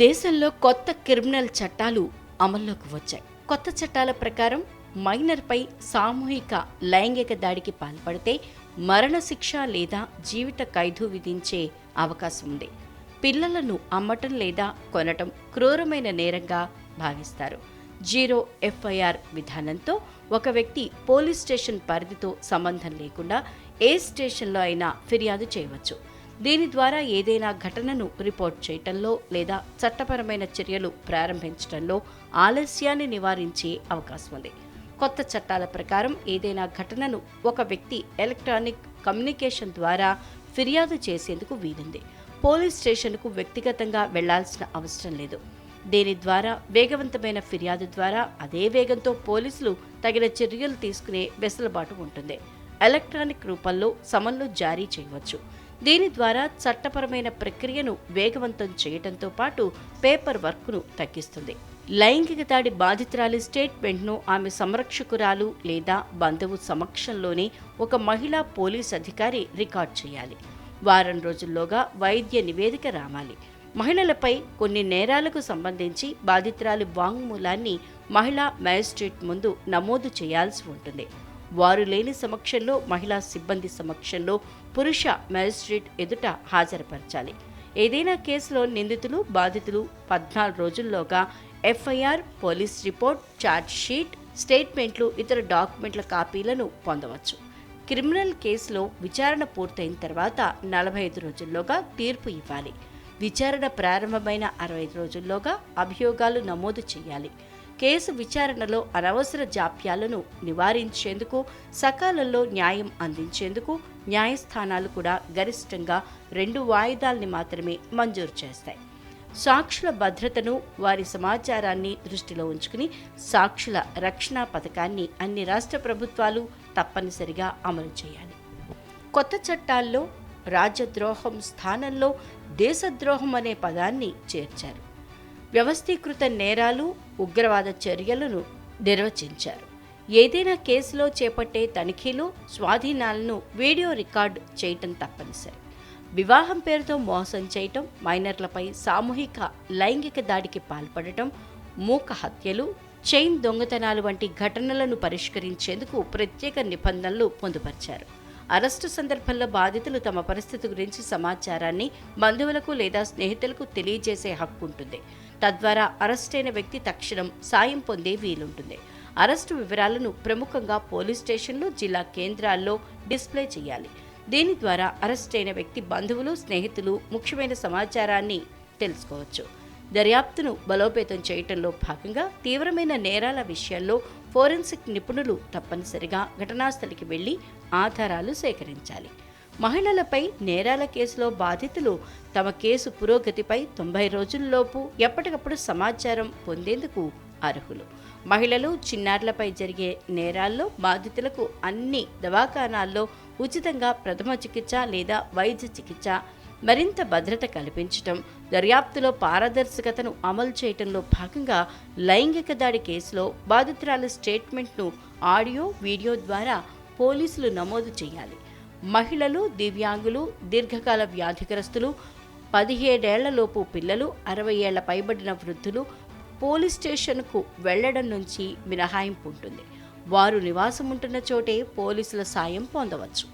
దేశంలో కొత్త క్రిమినల్ చట్టాలు అమల్లోకి వచ్చాయి. కొత్త చట్టాల ప్రకారం మైనర్పై సామూహిక లైంగిక దాడికి పాల్పడితే మరణశిక్ష లేదా జీవిత ఖైదు విధించే అవకాశం ఉంది. పిల్లలను అమ్మటం లేదా కొనటం క్రూరమైన నేరంగా భావిస్తారు. జీరో ఎఫ్ఐఆర్ విధానంతో ఒక వ్యక్తి పోలీస్ స్టేషన్ పరిధితో సంబంధం లేకుండా ఏ స్టేషన్లో అయినా ఫిర్యాదు చేయవచ్చు. దీని ద్వారా ఏదైనా ఘటనను రిపోర్ట్ చేయటంలో లేదా చట్టపరమైన చర్యలు ప్రారంభించడంలో ఆలస్యాన్ని నివారించే అవకాశం ఉంది. కొత్త చట్టాల ప్రకారం ఏదైనా ఘటనను ఒక వ్యక్తి ఎలక్ట్రానిక్ కమ్యూనికేషన్ ద్వారా ఫిర్యాదు చేసేందుకు వీలుంది. పోలీస్ స్టేషన్కు వ్యక్తిగతంగా వెళ్ళాల్సిన అవసరం లేదు. దీని ద్వారా వేగవంతమైన ఫిర్యాదు ద్వారా అదే వేగంతో పోలీసులు తగిన చర్యలు తీసుకునే వెసులుబాటు ఉంటుంది. ఎలక్ట్రానిక్ రూపంలో సమన్లు జారీ చేయవచ్చు. దీని ద్వారా చట్టపరమైన ప్రక్రియను వేగవంతం చేయడంతో పాటు పేపర్ వర్క్ను తగ్గిస్తుంది. లైంగిక దాడి బాధితురాలి స్టేట్మెంట్ను ఆమె సంరక్షకురాలు లేదా బంధువు సమక్షంలోనే ఒక మహిళా పోలీస్ అధికారి రికార్డ్ చేయాలి. వారం రోజుల్లోగా వైద్య నివేదిక రావాలి. మహిళలపై కొన్ని నేరాలకు సంబంధించి బాధితురాలి వాంగ్మూలాన్ని మహిళా మ్యాజిస్ట్రేట్ ముందు నమోదు చేయాల్సి ఉంటుంది. వారు లేని సమక్షంలో మహిళా సిబ్బంది సమక్షంలో పురుష మ్యాజిస్ట్రేట్ ఎదుట హాజరుపరచాలి. ఏదైనా కేసులో నిందితులు బాధితులు పద్నాలుగు రోజుల్లోగా FIR police report charge sheet స్టేట్మెంట్లు ఇతర డాక్యుమెంట్ల కాపీలను పొందవచ్చు. క్రిమినల్ కేసులో విచారణ పూర్తయిన తర్వాత నలభై ఐదు రోజుల్లోగా తీర్పు ఇవ్వాలి. విచారణ ప్రారంభమైన అరవై ఐదు రోజుల్లోగా అభియోగాలు నమోదు చేయాలి. కేసు విచారణలో అనవసర జాప్యాలను నివారించేందుకు సకాలంలో న్యాయం అందించేందుకు న్యాయస్థానాలు కూడా గరిష్టంగా రెండు వాయిదాల్ని మాత్రమే మంజూరు చేస్తాయి. సాక్షుల భద్రతను వారి సమాచారాన్ని దృష్టిలో ఉంచుకుని సాక్షుల రక్షణ పథకాన్ని అన్ని రాష్ట్ర ప్రభుత్వాలు తప్పనిసరిగా అమలు చేయాలి. కొత్త చట్టాల్లో రాజ్యద్రోహం స్థానంలో దేశద్రోహం అనే పదాన్ని చేర్చారు. వ్యవస్థీకృత నేరాలు ఉగ్రవాద చర్యలను నిర్వచించారు. ఏదైనా కేసులో చేపట్టే తనిఖీలు స్వాధీనాలను వీడియో రికార్డ్ చేయటం తప్పనిసరి. వివాహం పేరుతో మోసం చేయటం మైనర్లపై సామూహిక లైంగిక దాడికి పాల్పడటం మూక హత్యలు చైన్ దొంగతనాలు వంటి ఘటనలను పరిష్కరించేందుకు ప్రత్యేక నిబంధనలు పొందుపరిచారు. అరెస్టు సందర్భంలో బాధితులు తమ పరిస్థితి గురించి సమాచారాన్ని బంధువులకు లేదా స్నేహితులకు తెలియజేసే హక్కు ఉంటుంది. తద్వారా అరెస్టైన వ్యక్తి తక్షణం సాయం పొందే వీలుంటుంది. అరెస్టు వివరాలను ప్రముఖంగా పోలీస్ స్టేషన్లు జిల్లా కేంద్రాల్లో డిస్ప్లే చేయాలి. దీని ద్వారా అరెస్టైన వ్యక్తి బంధువులు స్నేహితులు ముఖ్యమైన సమాచారాన్ని తెలుసుకోవచ్చు. దర్యాప్తును బలోపేతం చేయటంలో భాగంగా తీవ్రమైన నేరాల విషయాల్లో ఫోరెన్సిక్ నిపుణులు తప్పనిసరిగా ఘటనాస్థలికి వెళ్ళి ఆధారాలు సేకరించాలి. మహిళలపై నేరాల కేసులో బాధితులు తమ కేసు పురోగతిపై తొంభై రోజుల్లోపు ఎప్పటికప్పుడు సమాచారం పొందేందుకు అర్హులు. మహిళలు చిన్నారులపై జరిగే నేరాల్లో బాధితులకు అన్ని దవాఖానాల్లో ఉచితంగా ప్రథమ చికిత్స లేదా వైద్య చికిత్స మరింత భద్రత కల్పించటం దర్యాప్తులో పారదర్శకతను అమలు చేయటంలో భాగంగా లైంగిక దాడి కేసులో బాధితురాల స్టేట్మెంట్ను ఆడియో వీడియో ద్వారా పోలీసులు నమోదు చేయాలి. మహిళలు దివ్యాంగులు దీర్ఘకాల వ్యాధిగ్రస్తులు పదిహేడేళ్ళలోపు పిల్లలు అరవై ఏళ్ళ పైబడిన వృద్ధులు పోలీస్ స్టేషన్కు వెళ్ళడం నుంచి మినహాయింపు ఉంటుంది. వారు నివాసం ఉంటున్న చోటే పోలీసుల సాయం పొందవచ్చు.